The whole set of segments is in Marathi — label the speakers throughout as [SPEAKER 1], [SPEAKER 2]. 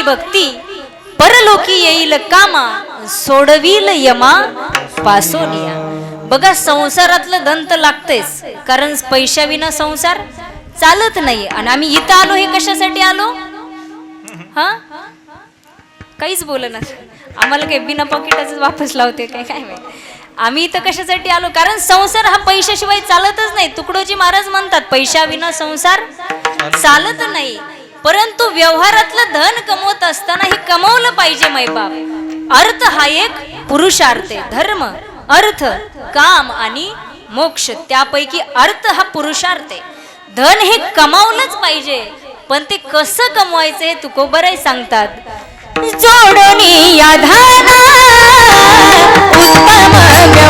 [SPEAKER 1] करी भक्ती. परलोकी येईल कामा सोडविल यमा पासोनिया. बघा संसारातलं दंत लागतेच कारण पैशाविना संसार चालत नाही. आणि आम्ही इथं आलो हे कशासाठी आलो? हा? काहीच बोलणार आम्हाला काही बिना पॉकेटाच वापस लावते काय काय आम्ही इथं कशासाठी आलो? कारण संसार हा पैशाशिवाय चालतच नाही. तुकडोजी महाराज म्हणतात पैशाविना संसार चालत नाही. परंतु व्यवहारातलं धन कमवत असताना हे कमवलं पाहिजे मैबाप अर्थ हा एक पुरुषार्थ धर्म अर्थ काम आणि मोक्ष त्यापैकी अर्थ हा पुरुषार्थ धन हे कमावलंच पाहिजे पण ते कसं कमवायचं हे तुकोबराय सांगतात. जोडणी या धाना उत्तम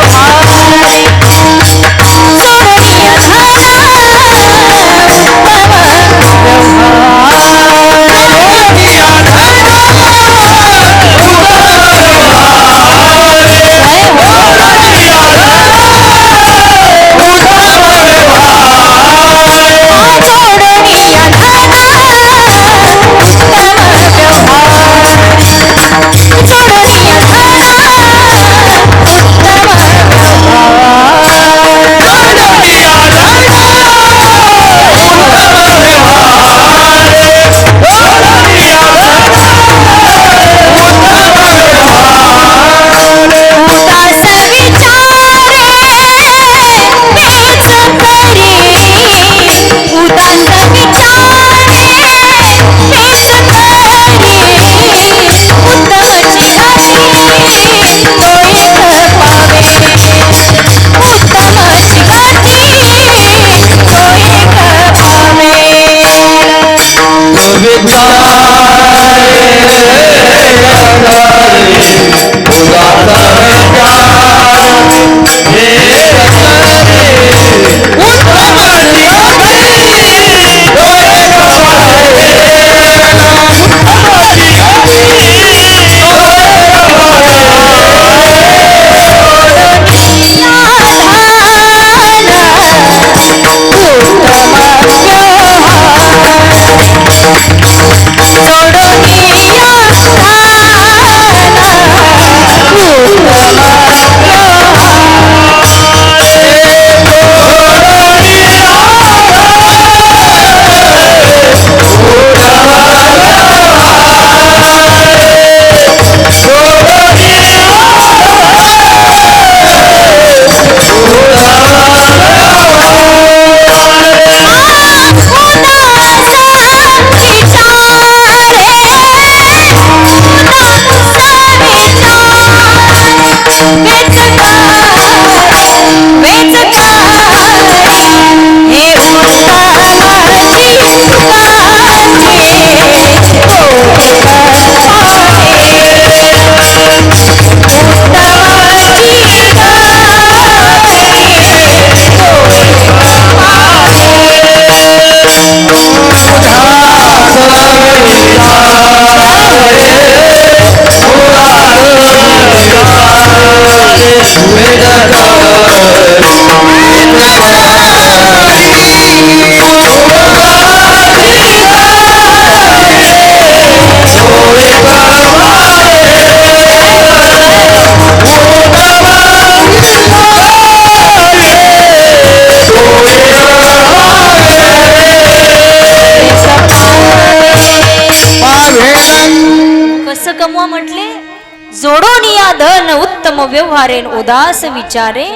[SPEAKER 1] व्यवहारेन उदास विचारे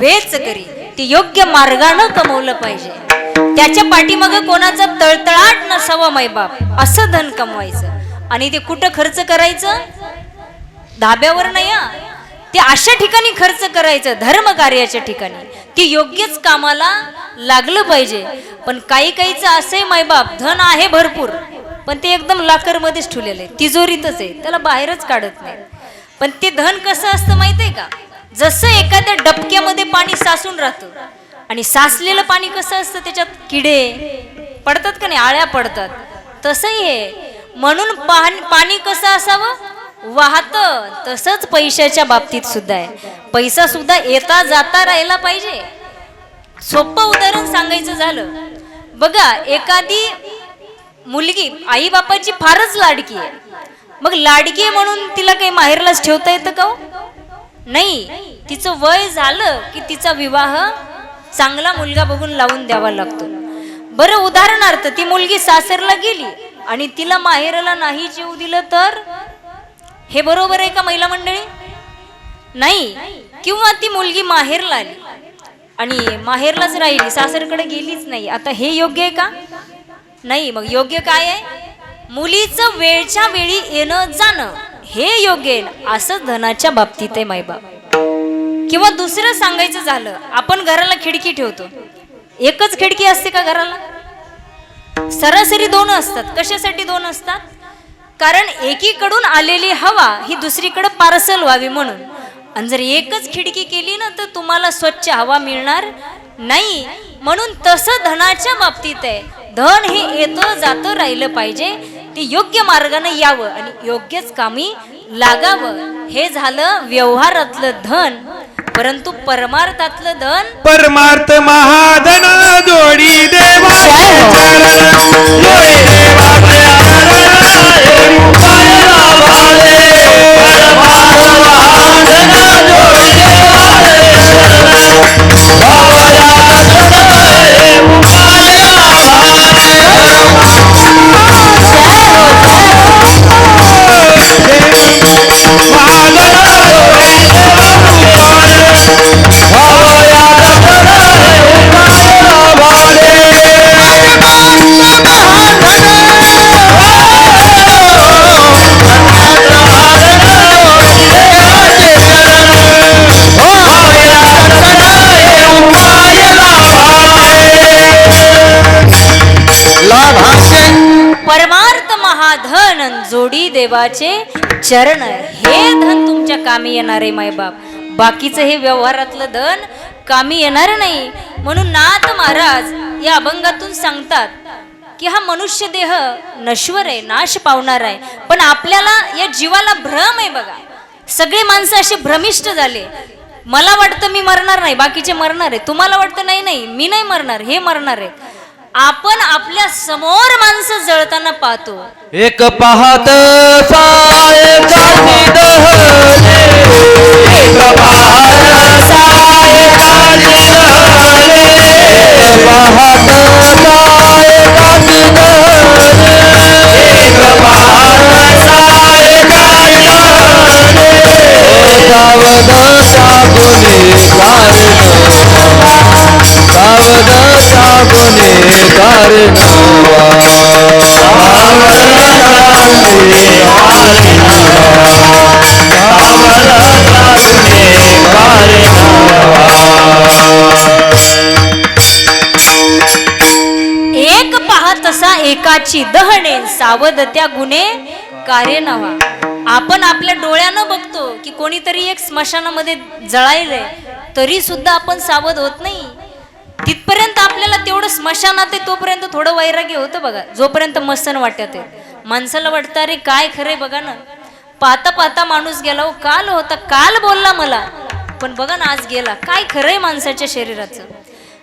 [SPEAKER 1] वेच करी. ती योग्य मार्गानं कमवलं पाहिजे. त्याच्या पाठीमाग कोणाचा तळतळाट नसावा मायबाप असं धन कमवायचं. आणि ते कुठं खर्च करायचं? धाब्यावर नाही ते अशा ठिकाणी खर्च करायचं धर्म कार्याच्या ठिकाणी. ती योग्यच कामाला लागलं पाहिजे. पण काही काहीचं असे मायबाप धन आहे भरपूर. पण ते एकदम लाकर मध्येच ठेवलेलं आहे. तिजोरीतच आहे. त्याला बाहेरच काढत नाही. पण ते धन कसं असतं माहिती आहे का? जसं एखाद्या डबक्यामध्ये पाणी साचून राहतं आणि साचलेलं पाणी कसं असतं त्याच्यात? किडे. पडतात का नाही? आळ्या पडतात. तसंही हे म्हणून पाणी कसं असावं? वाहत. तसंच पैशाच्या बाबतीत सुद्धा आहे. पैसा सुद्धा येता जाता राहिला पाहिजे. सोपं उदाहरण सांगायचं झालं. बघा एखादी मुलगी आई बापाची फारच लाडकी आहे. मग लाडकी आहे म्हणून तिला काही माहेरलाच ठेवता येतं का हो? नाही. तिचं वय झालं की तिचा विवाह चांगला मुलगा बघून लावून द्यावा लागतो. बरं उदाहरणार्थ ती मुलगी सासरला गेली आणि तिला माहेरला नाही जेऊ दिलं तर? हे बरोबर आहे का महिला मंडळी? नाही. किंवा ती मुलगी माहेरला आली आणि माहेरलाच राहिली सासरकडे गेलीच नाही. आता हे योग्य आहे का? नाही. मग योग्य काय आहे? मुलीचं वेळच्या वेळी येणं जाणं हे योग्य येईल असं धनाच्या बाबतीत आहे मायबाप. किंवा दुसरं सांगायचं झालं आपण घराला खिडकी ठेवतो. एकच खिडकी असते का घराला? सरासरी दोन असतात. कशासाठी दोन असतात? कारण एकीकडून आलेली हवा ही दुसरीकडे पार्सल व्हावी म्हणून. आणि जर एकच खिडकी केली ना तर तुम्हाला स्वच्छ हवा मिळणार नाही. म्हणून तसं धनाच्या बाबतीत आहे. धन हे येतं जातं राहिलं पाहिजे. ते योग्य मार्गाने यावं आणि योग्यच कामी लागावं. हे झालं व्यवहारातलं धन परंतु परमार्थातलं धन
[SPEAKER 2] परमार्थ महाधन जोडी देवा. चरण जोडी देवा.
[SPEAKER 1] देवाचे चरण हे धन तुमच्या कामी येणार आहे मायबाप बाकीचं हे व्यवहारातलं धन कामी येणार नाही. म्हणून नाथ महाराज या अभंगातून सांगतात की हा मनुष्य देह नश्वर आहे नाश पावणार आहे. पण आपल्याला या जीवाला भ्रम आहे बघा. सगळे माणसं असे भ्रमिष्ट झाले. मला वाटतं मी मरणार नाही बाकीचे मरणार आहे तुम्हाला वाटतं नाही नाही मी नाही मरणार हे मरणार आहे आपण आपल्यासमोर माणसं जळताना पाहतो.
[SPEAKER 2] एक पाहत सायकाची दहने कारण पाहत सायकाची एक पाहत सावध सावध
[SPEAKER 1] एक तसा एकाची दहणे सावध त्या गुन्हे कार्य आपण आपल्या डोळ्यानं बघतो की कोणीतरी एक स्मशानामध्ये जळायलंय तरी सुद्धा आपण सावध होत नाही. स्मशानात आहे तोपर्यंत थोडं वैराग्य होतं बघा. जोपर्यंत मसन वाटत आहे. माणसाला वाटतं अरे काय खरंय बघा ना. पाहता पाहता माणूस गेला हो काल होता काल बोलला मला. पण बघा ना आज गेला. काय खरंय माणसाच्या शरीराचं.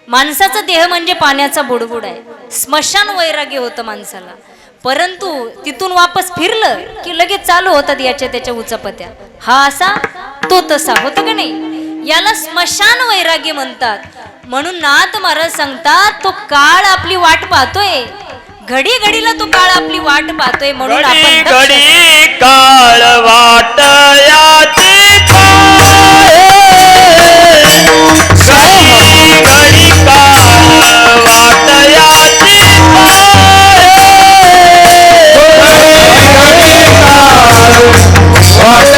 [SPEAKER 1] माणसाचा देह म्हणजे पाण्याचा बुडबुड आहे. स्मशान वैराग्य होतं माणसाला. परंतु तिथून वापस फिरलं की लगेच चालू होतात याच्या त्याच्या उचापत्या. हा असा तो तसा. होतं का नाही? याला स्मशान वैराग्य म्हणतात म्हणून नाथ महाराज सांगतात तो काळ आपली वाट पाहतोय घडी घडीला तो काळ आपली वाट पाहतोय म्हणून
[SPEAKER 2] घडी
[SPEAKER 1] आपण दक्ष
[SPEAKER 2] घडी काळ वाट याची पाहे. घडी घडी काळ वाट याची पाहे. घडी घडी काळ वाट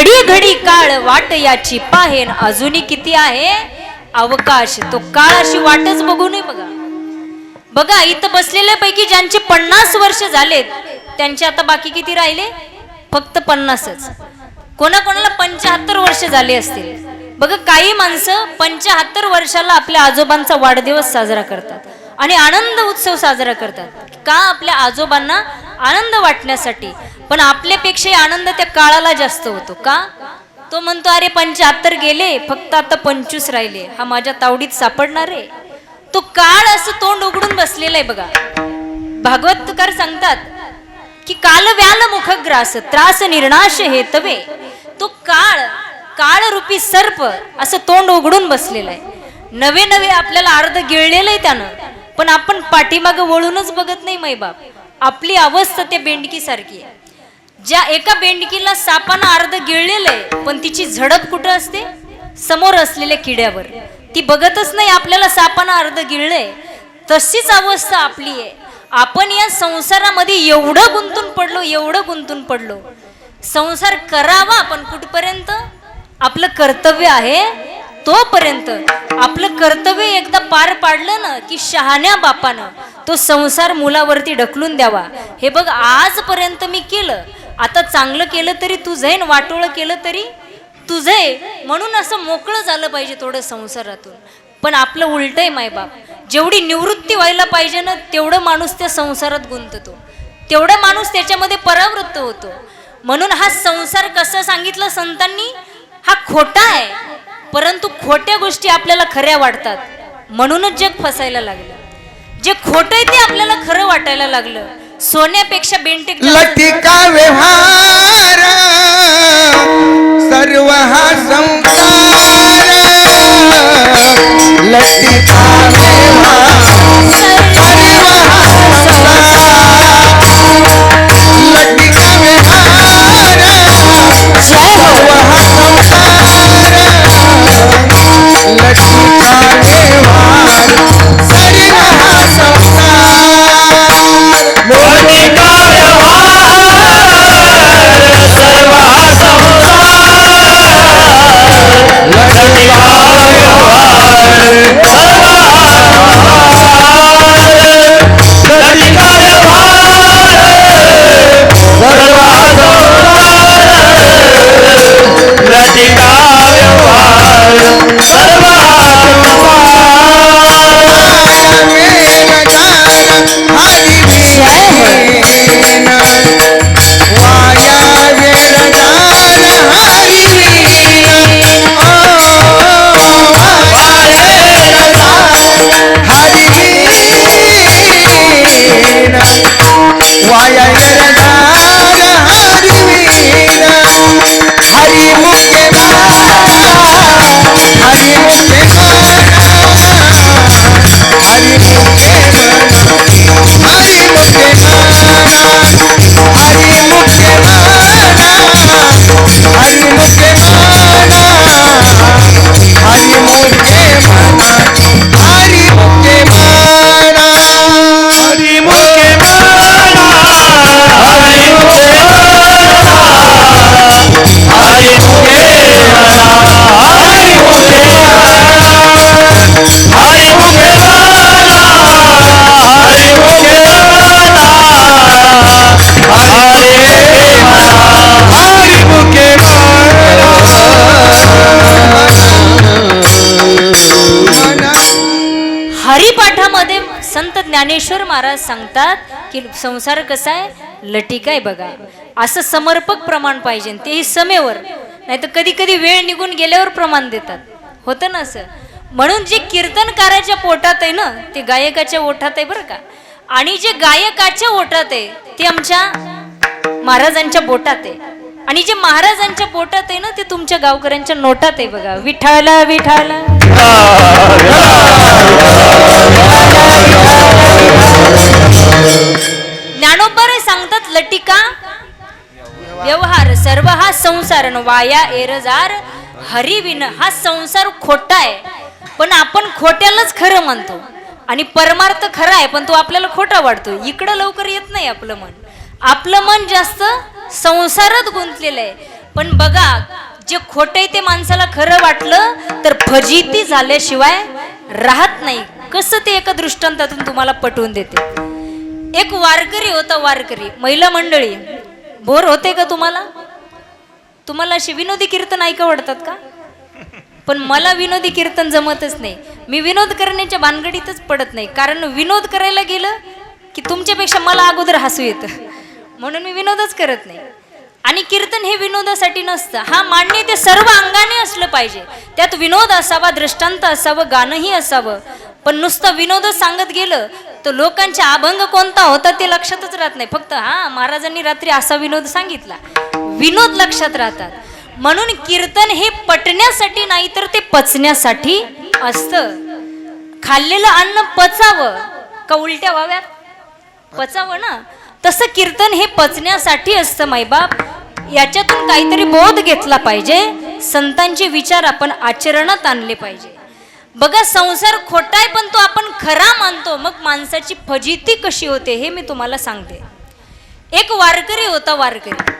[SPEAKER 2] घडी घडी काळ वाट याची
[SPEAKER 1] पाहेन. अजूनही किती आहे? अवकाश. तो काळ अशी वाटच बघू नये बघा. बघा इथं बसलेल्या पैकी ज्यांचे पन्नास वर्ष झालेत त्यांचे आता बाकी किती राहिले? फक्त पन्नासच. कोणाकोणाला पंचाहत्तर वर्ष झाले असतील? बघा काही माणसं पंचाहत्तर वर्षाला आपल्या आजोबांचा वाढदिवस साजरा करतात. आणि आनंद उत्सव साजरा करतात. का आपल्या आजोबांना आनंद वाटण्यासाठी? पण आपल्यापेक्षा आनंद त्या काळाला जास्त होतो. का? तो म्हणतो अरे पंचाहत्तर गेले फक्त आता पंचवीस राहिले. हा माझ्या तावडीत सापडणार आहे. तो काळ असं तोंड उघडून बसलेला आहे बघा. भागवतकार सांगतात की काल व्याल मुखग्रास त्रास निर्णाश हेतवे. तो काळ काळरूपी सर्प असं तोंड उघडून बसलेलं आहे. नवे नवे आपल्याला अर्ध गिळलेलं आहे त्यानं. पण आपण पाठीमागं वळूनच बघत नाही मैबाप आपली अवस्था त्या बेंडकी सारखी आहे. ज्या एका बेंडकीला सापानं अर्ध गिळलेलं आहे पण तिची झडप कुठं असते? समोर असलेल्या किड्यावर. ती बघतच नाही आपल्याला सापानं अर्ध गिळलंय. तशीच अवस्था आपली आहे. आपण या संसारामध्ये एवढं गुंतून पडलो एवढं गुंतून पडलो. संसार करावा पण कुठपर्यंत? आपलं कर्तव्य आहे तोपर्यंत आपलं कर्तव्य एकदा पार पाडलं ना की शहाण्या बापानं तो संसार मुलावरती ढकलून द्यावा. हे बघ आजपर्यंत मी केलं. आता चांगलं केलं तरी तुझं आहे वाटोळं केलं तरी तुझं आहे म्हणून असं मोकळं झालं पाहिजे थोडं संसारातून. पण आपलं उलट आहे मायबाप जेवढी निवृत्ती व्हायला पाहिजे ना तेवढं माणूस त्या संसारात गुंततो. तेवढा माणूस त्याच्यामध्ये परावृत्त होतो. म्हणून हा संसार कसं सांगितलं संतांनी? हा खोटा आहे. परंतु खोट्या गोष्टी आपल्याला खऱ्या वाटतात. म्हणूनच जग फसायला लागलं. जे खोटं आहे ते आपल्याला खरं वाटायला लागलं. सोन्यापेक्षा बेंटेक जास्त-
[SPEAKER 2] लटिका व्यवहार? सर्व हा संसार. लटिका व्यवहार?
[SPEAKER 1] Let's go. महाराज सांगतात की संसार कसा आहे? लटिका आहे बघा. असं समर्पक प्रमाण पाहिजे तेही समेवर. नाही तर कधी कधी वेळ निघून गेल्यावर प्रमाण देतात. होतं ना असं? म्हणून जे कीर्तनकाराच्या पोटात आहे ना ते गायकाच्या ओठात आहे बरं का. आणि जे गायकाच्या ओठात आहे ते आमच्या महाराजांच्या बोटात आहे. आणि जे महाराजांच्या बोटात आहे ना ते तुमच्या गावकऱ्यांच्या नोटात आहे बघा. विठाला विठाला संसार वाया एरजार. हरिविन हा संसार खोटा आहे. पण आपण खोट्यालाच खरं म्हणतो. आणि परमार्थ खरा आहे पण तो आपल्याला खोटा वाटतो. इकडं लवकर येत नाही आपलं मन. आपलं मन जास्त संसारात गुंतलेलं आहे. पण बघा जे खोटे ते माणसाला खरं वाटलं तर फजिती झाल्याशिवाय राहत नाही. कसं ते एका दृष्टांतातून तुम्हाला पटवून देते. एक वारकरी होता वारकरी महिला मंडळी. बोर होते का तुम्हाला? तुम्हाला अशी विनोदी कीर्तन ऐका आवडतात का? पण मला विनोदी कीर्तन जमतच नाही. मी विनोद करण्याच्या भानगडीतच पडत नाही. कारण विनोद करायला गेलं की तुमच्यापेक्षा मला अगोदर हसू येतं. म्हणून मी विनोदच करत नाही. आणि कीर्तन हे विनोदासाठी नसतं. हा मान्य ते सर्व अंगाने असलं पाहिजे. त्यात विनोद असावा दृष्टांत असावं गाणंही असावं. पण नुसतं विनोदच सांगत गेलं तर लोकांचा अभंग कोणता होता ते लक्षातच राहत नाही. फक्त हा महाराजांनी रात्री असा विनोद सांगितला. विनोद लक्षात राहतात. म्हणून कीर्तन हे पटण्यासाठी नाही तर ते पचण्यासाठी असतं. खाल्लेलं अन्न पचावं. का उलट्या व्हाव्यात? पचावं ना? तसं कीर्तन हे पचण्यासाठी असतं मायबाप. याच्यातून काहीतरी बोध घेतला पाहिजे. संतांचे विचार आपण आचरणात आणले पाहिजे. बघा संसार खोटा आहे पण तो आपण खरा मानतो. मग माणसाची फजिती कशी होते हे मी तुम्हाला सांगते. एक वारकरी होता वारकरी.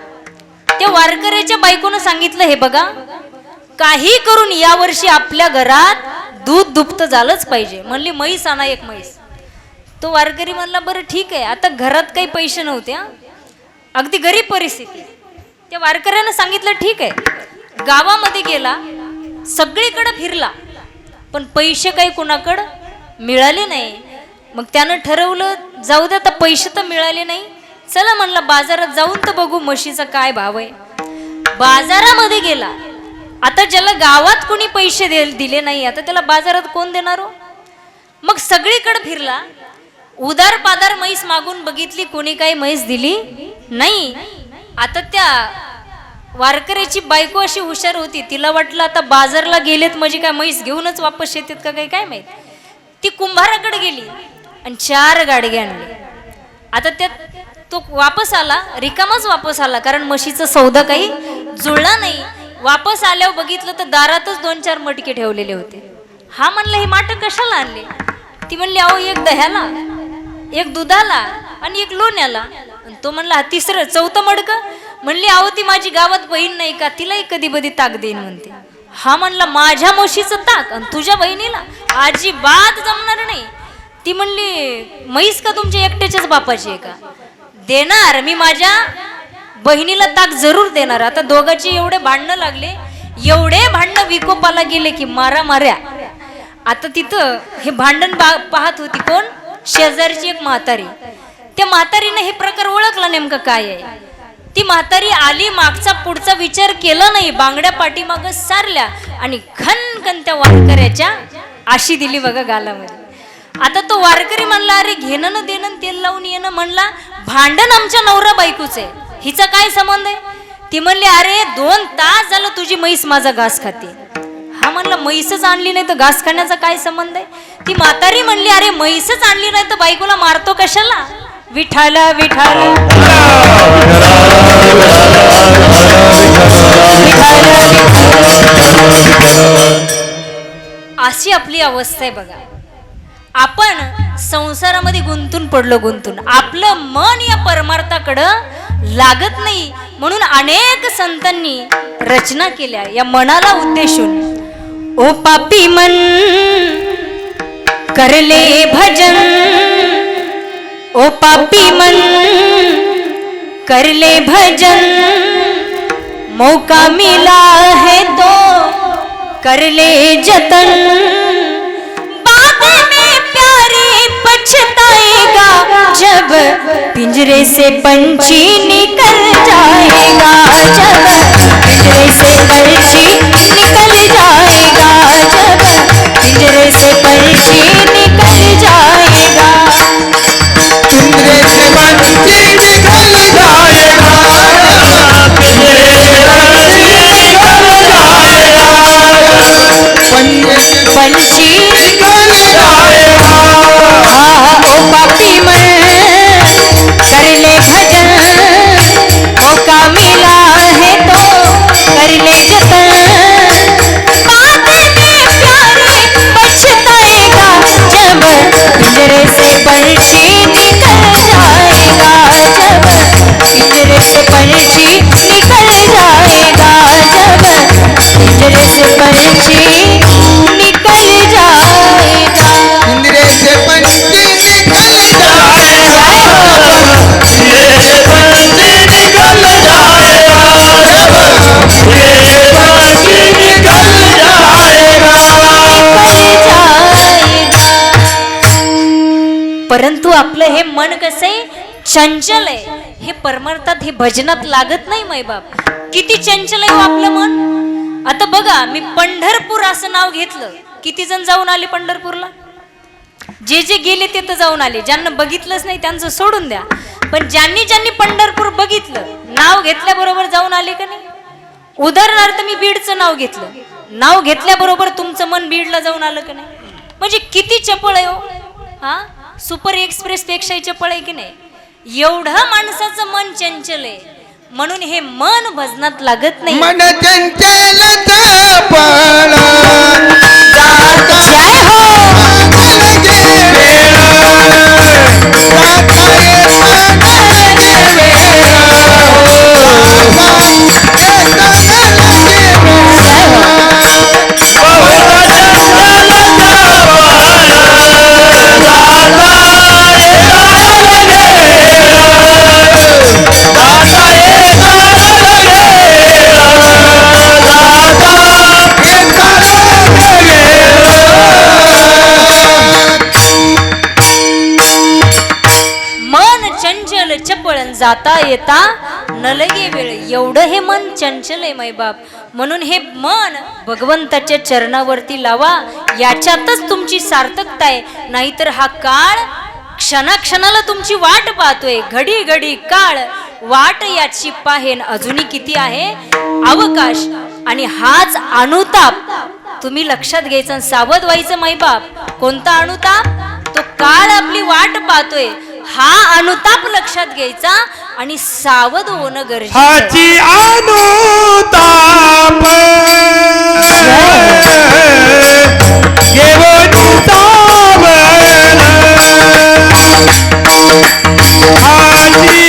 [SPEAKER 1] त्या वारकऱ्याच्या बायकोनं सांगितलं हे बघा काही करून यावर्षी आपल्या घरात दूध दुप्त झालंच पाहिजे. म्हणली म्हैस आणा एक म्हैस. तो वारकरी म्हणला बरं ठीक आहे आता घरात काही पैसे नव्हते अगदी गरीब परिस्थिती. त्या वारकऱ्यानं सांगितलं ठीक आहे गावामध्ये गेला सगळीकडं फिरला पण पैसे काही कुणाकडं मिळाले नाही. मग त्यानं ठरवलं जाऊ दे आता पैसे तर मिळाले नाही चला म्हणलं बाजारात जाऊन तर बघू म्हशीचा काय भाव आहे. बाजारामध्ये गेला. आता ज्याला गावात कोणी पैसे दे दिले नाही आता त्याला बाजारात कोण देणार हो? मग सगळीकडे फिरला. उदार पादार म्हैस मागून बघितली कोणी काही म्हैस दिली नाही. आता त्या वारकऱ्याची बायको अशी हुशार होती तिला वाटलं आता बाजारला गेलेत म्हणजे काय म्हैस घेऊनच वापस येतात का काही काय माहीत? ती कुंभाराकडे गेली आणि चार गाडगे आणले. आता त्यात तो वापस आला रिकामाच वापस आला कारण म्हशीचा सौदा काही जुळला नाही. वापस आल्यावर बघितलं तर दारातच दोन चार मटके ठेवलेले होते. हा म्हणलं हे माट कशाला आणले? ती म्हणली अहो एक दह्याला एक दुधाला आणि एक लोण्याला. आणि तो म्हणला तिसरं चौथं मडकं? म्हणली अहो ती माझी गावात बहीण नाही का तिलाही कधी कधी ताक देईन म्हणते. हा म्हणला माझ्या म्हशीचं ताक आणि तुझ्या बहिणीला अजिबात जमणार नाही. ती म्हणली म्हैस का तुमच्या एकट्याच्याच बापाची आहे का? देणार मी माझ्या बहिणीला ताक जरूर देणार. आता दोघांची एवढे भांडणं लागले एवढे भांडणं विकोपाला गेले की मारा माऱ्या आता तिथं हे भांडण बा- पाहत होती कोण? शेजारची एक म्हातारी. त्या म्हातारीनं हे प्रकार ओळखला नेमकं काय आहे? ती म्हातारी आली मागचा पुढचा विचार केला नाही बांगड्या पाठीमाग सारल्या आणि खनखन त्या वारकऱ्याच्या आशी दिली बघा गालामध्ये. आता तो वारकरी म्हणला अरे घेणं न देणं तेल लावून येणं म्हणला भांडण आमच्या नवरा बायकोच. आहे हिचा काय संबंध आहे? ती म्हणली अरे दोन तास झालं तुझी म्हैस माझा घास खाते. हा म्हणला म्हैसच आणली नाही तर घास खाण्याचा काय संबंध आहे? ती म्हातारी म्हणली अरे म्हैसच आणली नाही तर बायकोला मारतो कशाला? विठाल विठाल अशी आपली अवस्था आहे बघा. आपण संसारामध्ये गुंतून पडलो गुंतून. आपलं मन या परमार्थाकडं लागत नाही. म्हणून अनेक संतांनी रचना केल्या. या मनाला उद्देशून ओ पापी मन करले भजन. ओ पापी मन करले भजन. मौका मिला है तो करले जतन. बाद पछताएगा जब पिंजरे से पंछी निकल जाएगा जब पिंजरे से पंछी निकल जाएगा जब पिंजरे आपलं हे मन कसं आहे? चंचल आहे. हे परमार्थात हे भजनात लागत नाही मैबाप किती चंचल आहे हो आपलं मन. आता बघा मी पंढरपूर असं नाव घेतलं. किती जण जाऊन आले पंढरपूरला? जे जे गेले ते तर जाऊन आले. ज्यांना बघितलंच नाही त्यांचं सोडून द्या. पण ज्यांनी ज्यांनी पंढरपूर बघितलं नाव घेतल्याबरोबर जाऊन आले का नाही? उदाहरणार्थ मी बीडचं नाव घेतलं. नाव घेतल्याबरोबर तुमचं मन बीडला जाऊन आलं का नाही? म्हणजे किती चपळ आहे हो. हा? सुपर एक्सप्रेस पेक्षाही चपळ आहे की नाही? एवढं माणसाचं मन चंचल आहे. म्हणून हे मन भजनात लागत नाही.
[SPEAKER 2] मन चंचल
[SPEAKER 1] येता? न लगे वेळ. एवढं हे मन चंचल आहे माईबाप म्हणून हे मन भगवंताच्या चरणावरती लावा. याच्यातच तुमची सार्थकता आहे. नाहीतर हा काळ क्षणाक्षणाला तुमची वाट पाहतोय. घडी घडी काळ. वाट याची पाहेन अजूनही किती आहे? अवकाश. आणि हाच अनुताप. तुम्ही लक्षात घ्यायचं सावध व्हायचं माईबाप कोणता अनुताप? तो काळ आपली वाट पाहतोय. हा अनुताप लक्षात घ्यायचा आणि सावध होणं गरजेचं
[SPEAKER 3] अनुताप. हाची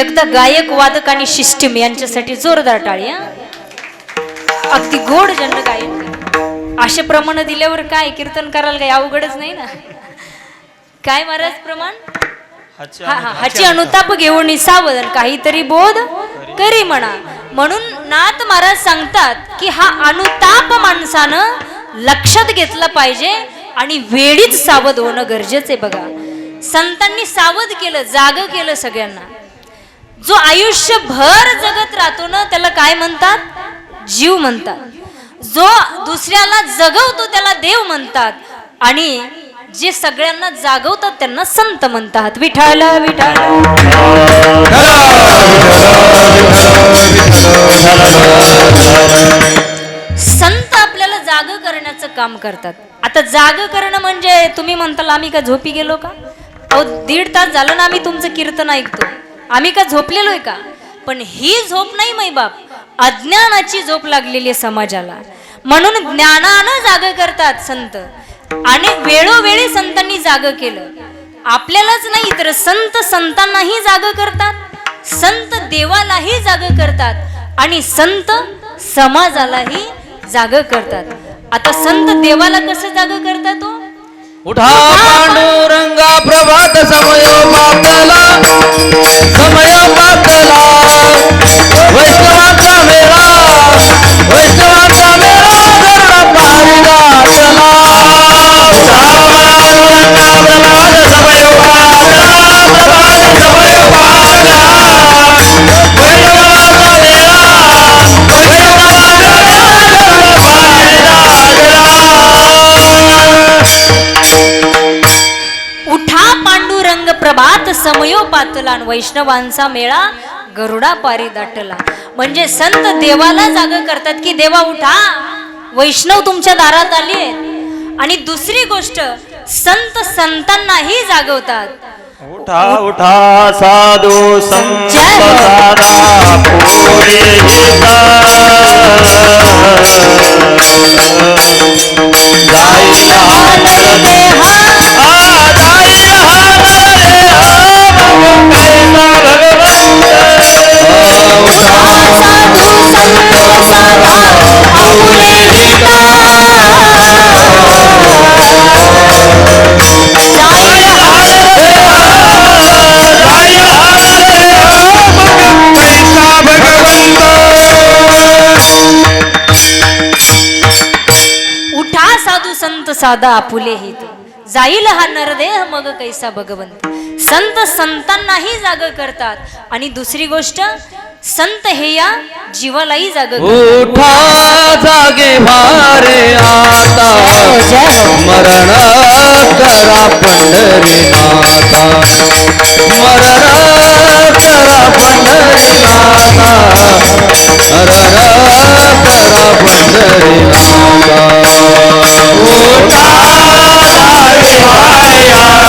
[SPEAKER 1] एकदा गायक वादक आणि शिष्टिम यांच्यासाठी जोरदार टाळी अगदी गोड जन गायन असे प्रमाण दिल्यावर काय कीर्तन करायला काही अवघडच नाही ना? काय महाराज प्रमाण? हा हा हाची अनुताप घेऊन सावध काहीतरी बोध करी म्हणा. म्हणून नाथ महाराज सांगतात की हा अनुताप माणसानं लक्षात घेतला पाहिजे आणि वेळीच सावध होणं गरजेचं आहे बघा. संतांनी सावध केलं जाग केलं सगळ्यांना. जो आयुष्यभर जगत राहतो ना त्याला काय म्हणतात? जीव म्हणतात. जो दुसऱ्याला जगवतो त्याला देव म्हणतात. आणि जे सगळ्यांना जागवतात त्यांना संत म्हणतात. विठाल विठाल संत आपल्याला जाग करण्याचं काम करतात. आता जाग करणं म्हणजे तुम्ही म्हणताल आम्ही का झोपी गेलो का? अहो दीड तास झालं ना आम्ही तुमचं कीर्तन ऐकतो आम्ही का झोपलेलो आहे का? पण ही झोप नाही मैबाप अज्ञानाची झोप लागलेली आहे समाजाला. म्हणून ज्ञानानं जाग करतात संत. आणि वेळोवेळी संतांनी जाग केलं. आपल्यालाच नाही तर संत संतांनाही जाग करतात. संत देवालाही जाग करतात. आणि संत समाजालाही जाग करतात. आता संत देवाला कसं जाग करतात हो?
[SPEAKER 4] उठा पांडुरंगा प्रभात समय पातला समय पातला वैष्णवाचा मेळा वैष्णवाचा
[SPEAKER 1] आणि वैष्णवांचा मेळा गरुडा पारी दाटला. म्हणजे संत देवाला जाग करतात की देवा उठा. वैष्णव तुमच्या दारात आली आहेत. आणि दुसरी गोष्ट संत संतांनाही जागवतात.
[SPEAKER 4] उठा उठा साधू संत. उठा
[SPEAKER 1] संत साधा
[SPEAKER 4] जाईल हा
[SPEAKER 1] उठा साधू संत साधा आपुले हित जाईल हा नरदेह मग कैसा भगवंत. संत संतांनाही जाग करतात. आणि दुसरी गोष्ट संत हे या जीवालाही जाग
[SPEAKER 4] उठा जागे भारे आता. मरण करा पंढरी माता. मरण करा पंढरी माता. मरण करा पंढरी माता. उठा जागे भारे